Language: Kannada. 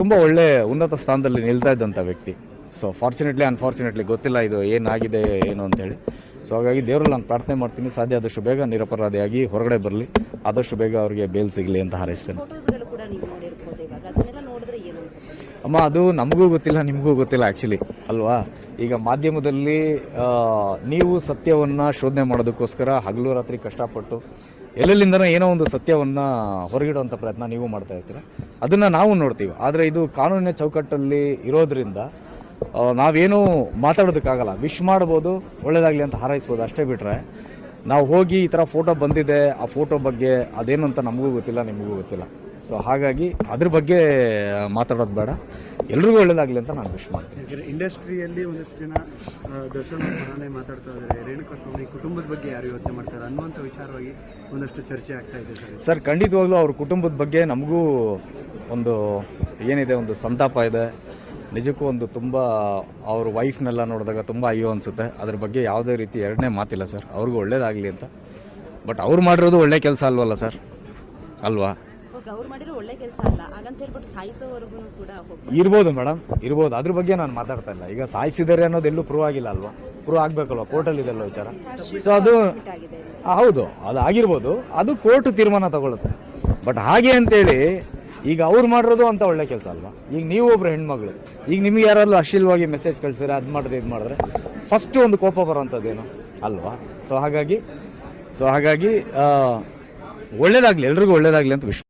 ತುಂಬ ಒಳ್ಳೆ ಉನ್ನತ ಸ್ಥಾನದಲ್ಲಿ ನಿಲ್ತಾ ಇದ್ದಂಥ ವ್ಯಕ್ತಿ. ಸೊ ಫಾರ್ಚುನೇಟ್ಲಿ ಅನ್ಫಾರ್ಚುನೇಟ್ಲಿ ಗೊತ್ತಿಲ್ಲ ಇದು ಏನಾಗಿದೆ ಏನು ಅಂತೇಳಿ ಸೊ ಹಾಗಾಗಿ ದೇವರಲ್ಲಿ ನಾನು ಪ್ರಾರ್ಥನೆ ಮಾಡ್ತೀನಿ. ಸಾಧ್ಯ ಆದಷ್ಟು ಬೇಗ ನಿರಪರಾಧಿಯಾಗಿ ಹೊರಗಡೆ ಬರಲಿ. ಆದಷ್ಟು ಬೇಗ ಅವರಿಗೆ ಬೇಲ್ ಸಿಗಲಿ ಅಂತ ಹಾರೈಸ್ತೇನೆ. ಅಮ್ಮ ಅದು ನಮಗೂ ಗೊತ್ತಿಲ್ಲ ನಿಮಗೂ ಗೊತ್ತಿಲ್ಲ ಆ್ಯಕ್ಚುಲಿ ಅಲ್ವಾ? ಈಗ ಮಾಧ್ಯಮದಲ್ಲಿ ನೀವು ಸತ್ಯವನ್ನು ಶೋಧನೆ ಮಾಡೋದಕ್ಕೋಸ್ಕರ ಹಗಲು ರಾತ್ರಿ ಕಷ್ಟಪಟ್ಟು ಎಲ್ಲೆಲ್ಲಿಂದನೋ ಏನೋ ಒಂದು ಸತ್ಯವನ್ನು ಹೊರಗಿಡುವಂಥ ಪ್ರಯತ್ನ ನೀವು ಮಾಡ್ತಾ ಇರ್ತೀರ. ಅದನ್ನು ನಾವು ನೋಡ್ತೀವಿ. ಆದರೆ ಇದು ಕಾನೂನಿನ ಚೌಕಟ್ಟಲ್ಲಿ ಇರೋದ್ರಿಂದ ನಾವೇನು ಮಾತಾಡೋದಕ್ಕಾಗಲ್ಲ. ವಿಶ್ ಮಾಡ್ಬೋದು ಒಳ್ಳೇದಾಗಲಿ ಅಂತ ಹಾರೈಸ್ಬೋದು ಅಷ್ಟೇ ಬಿಟ್ಟರೆ ನಾವು ಹೋಗಿ ಈ ಥರ ಫೋಟೋ ಬಂದಿದೆ ಆ ಫೋಟೋ ಬಗ್ಗೆ ಅದೇನು ಅಂತ ನಮಗೂ ಗೊತ್ತಿಲ್ಲ ನಿಮಗೂ ಗೊತ್ತಿಲ್ಲ. ಸೊ ಹಾಗಾಗಿ ಅದ್ರ ಬಗ್ಗೆ ಮಾತಾಡೋದು ಬೇಡ. ಎಲ್ರಿಗೂ ಒಳ್ಳೇದಾಗಲಿ ಅಂತ ನಾನು ವಿಶ್ ಮಾಡ್ತೀನಿ. ಇಂಡಸ್ಟ್ರಿಯಲ್ಲಿ ಒಂದಷ್ಟು ಜನ ದರ್ಶನ ಮಾತಾಡ್ತಾ ಇದ್ದಾರೆ. ರೇಣುಕಾ ಸ್ವಾಮಿ ಕುಟುಂಬದ ಬಗ್ಗೆ ಯಾರು ಯೋಚನೆ ಮಾಡ್ತಾರೆ ಅನ್ನುವಂಥ ವಿಚಾರವಾಗಿ ಒಂದಷ್ಟು ಚರ್ಚೆ ಆಗ್ತಾ ಇದೆ ಸರ್ ಖಂಡಿತವಾಗ್ಲೂ ಅವ್ರ ಕುಟುಂಬದ ಬಗ್ಗೆ ನಮಗೂ ಒಂದು ಏನಿದೆ ಒಂದು ಸಂತಾಪ ಇದೆ. ನಿಜಕ್ಕೂ ಒಂದು ತುಂಬ ಅವ್ರ ವೈಫ್ನೆಲ್ಲ ನೋಡಿದಾಗ ತುಂಬ ಅಯ್ಯೋ ಅನಿಸುತ್ತೆ. ಅದ್ರ ಬಗ್ಗೆ ಯಾವುದೇ ರೀತಿ ಎರಡನೇ ಮಾತಿಲ್ಲ ಸರ್. ಅವ್ರಿಗೂ ಒಳ್ಳೇದಾಗಲಿ ಅಂತ. ಬಟ್ ಅವ್ರು ಮಾಡಿರೋದು ಒಳ್ಳೆ ಕೆಲಸ ಅಲ್ವಲ್ಲ ಸರ್? ಅಲ್ವಾ? ಇರ್ಬೋದು ಮೇಡಮ್ ಇರ್ಬೋದು. ಅದ್ರ ಬಗ್ಗೆ ನಾನು ಮಾತಾಡ್ತಾ ಇಲ್ಲ. ಈಗ ಸಾಯಿಸಿದರೆ ಅನ್ನೋದು ಎಲ್ಲೂ ಪ್ರೂವ್ ಆಗಿಲ್ಲ ಅಲ್ವಾ? ಪ್ರೂವ್ ಆಗ್ಬೇಕಲ್ವಾ? ಕೋರ್ಟಲ್ಲಿ ಇದೆಲ್ಲ ವಿಚಾರ? ಸೊ ಅದು ಹೌದು. ಅದು ಆಗಿರ್ಬೋದು. ಅದು ಕೋರ್ಟ್ ತೀರ್ಮಾನ ತಗೊಳುತ್ತೆ. ಬಟ್ ಹಾಗೆ ಅಂತೇಳಿ ಈಗ ಅವ್ರು ಮಾಡಿರೋದು ಅಂತ ಒಳ್ಳೆ ಕೆಲಸ ಅಲ್ವಾ? ಈಗ ನೀವು ಒಬ್ರು ಹೆಣ್ಮಗಳು. ಈಗ ನಿಮ್ಗೆ ಯಾರಾದ್ರೂ ಅಶ್ಲೀಲವಾಗಿ ಮೆಸೇಜ್ ಕಳಿಸಿದ್ರೆ ಅದು ಮಾಡಿದ್ರೆ ಇದು ಮಾಡಿದ್ರೆ ಫಸ್ಟ್ ಒಂದು ಕೋಪ ಬರೋವಂಥದ್ದೇನು ಅಲ್ವಾ? ಸೊ ಹಾಗಾಗಿ ಸೊ ಹಾಗಾಗಿ ಒಳ್ಳೇದಾಗ್ಲಿ, ಎಲ್ರಿಗೂ ಒಳ್ಳೇದಾಗ್ಲಿ ಅಂತ ವಿಶ್ವ